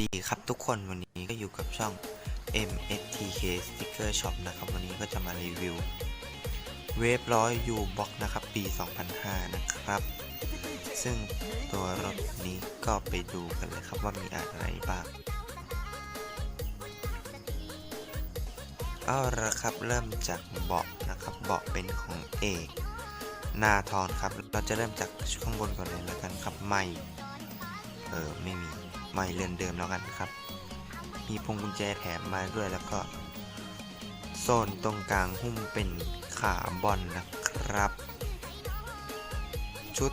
ดีครับทุกคนวันนี้ก็อยู่กับช่อง MSTK Sticker Shop นะครับ วันนี้ก็จะมารีวิว เวฟร้อยยูบ็อกนะครับ ปี 2005 นะครับ ซึ่งตัวรถนี้ก็ไปดูกันเลยครับว่ามีอะไรบ้าง เอาละครับเริ่มจากเบาะนะครับ เบาะเป็นของเอกนาทอนครับ เราจะเริ่มจากข้างบนก่อนเลยแล้วกันครับ ไม่ เออ ไม่มี ไม่เรือนเดิมแล้วกันครับ มีพวงกุญแจแถมมาด้วยแล้วก็โซนตรงกลางหุ้มเป็นขาบอลนะครับ ชุด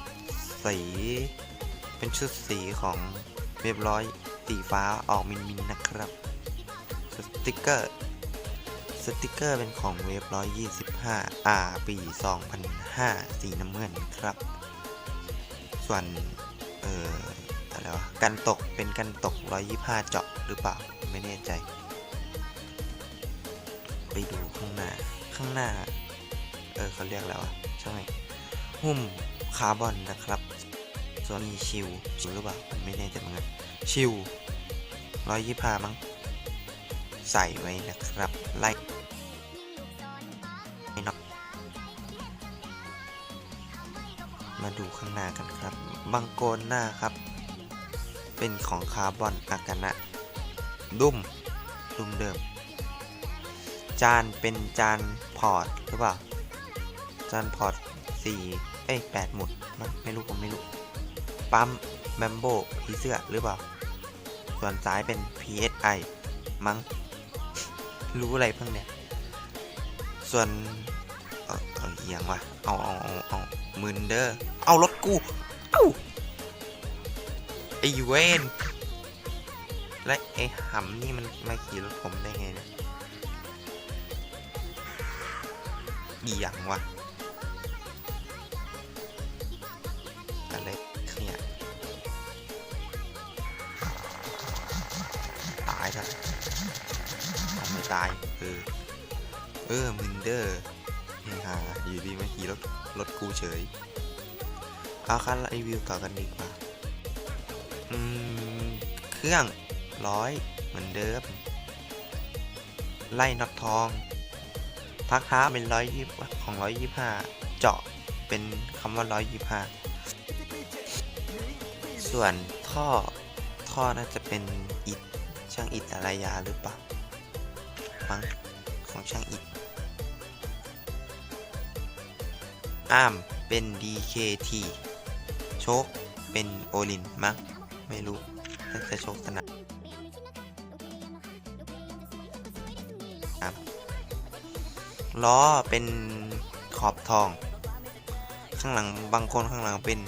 สี เป็นชุดสีของเรียบร้อยสีฟ้าออกมินมินนะครับ สติกเกอร์ สติกเกอร์เป็นของเวฟร้อยยี่สิบห้าอาปี2005สีน้ำเงินครับ ส่วน เอ่อ อะไรวะกันตกเป็นกันตก 125 เจาะหรือเปล่า ไม่แน่ใจ ไปดูข้างหน้า ข้างหน้า เออเขาเรียกแล้วะใช่ไหมหุ้มคาร์บอนนะครับ ส่วนนี้ชิวชิวหรือเปล่าผมไม่แน่ใจเหมือนกันชิว125 มั้ง ใส่ไว้นะครับ ไล่น็อตมาดูข้างหน้ากันครับบังโกนหน้าครับ เป็นของคาร์บอนอากานะดุมดุมเดิม จานเป็นจานพอร์ตหรือเปล่า จานพอร์ต4เอ้ย8หมุดมั้งไม่รู้ผมไม่รู้ ปั๊มแบมโบผีเสื้อหรือเปล่า ส่วนซ้ายเป็น PSI มั้ง รู้อะไรเพิ่งเนี่ย ส่วนเออเอาเอียงวะเอาเอาเอาเอามืนเดอร์เอารถกู เอ้า อเวนและไอหำนี่มันมาขี่รถผมได้ไงเนี่ยอีหยังวะอะไรเนี่ยตายครับเอาไม่ตายเออเออมินเดอร์เฮฮาอยู่ดีมาขี่รถรถกูเฉยเอาคันรีวิวต่อกันดีกว่า รื่องร้อยเหมือนเดิม ไล่น็อตทองพักเท้าเป็นร้อยยี่ของร้อยยี่ห้าเจาะเป็นคำว่าร้อยยี่ห้าส่วนท่อท่อน่าจะเป็นอิฐช่างอิฐอะไรยาหรือเปล่ามั้งของช่างอิฐอ้ามเป็น DKT โชคเป็นโอลินมั้งไม่รู้ น่าจะโชคสนามครับล้อเป็นขอบทอง ข้างหลังบางคนข้างหลังเป็น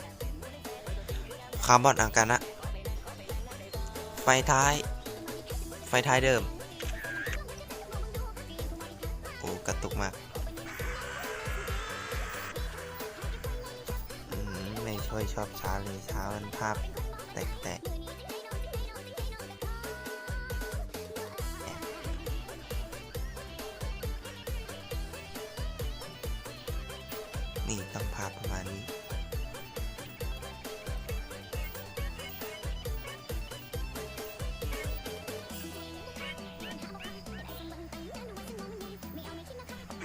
คาร์บอนอากานะไฟท้าย ไฟท้ายเดิมโอ้กระตุกมากไม่ค่อยชอบช้าเลยช้ามันภาพแตกๆ นี่ต้องภาพประมาณนี้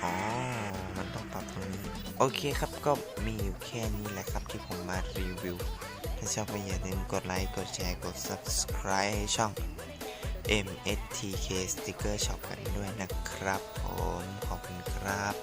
อ๋อ มันต้องปรับตรงนี้ โอเคครับก็มีอยู่แค่นี้แหละครับที่ผมมารีวิว ถ้าชอบก็อย่าลืมกดไลค์ กดแชร์ กด subscribe ให้ช่อง MSTK Sticker Shop กันด้วยนะครับผม ขอบคุณครับ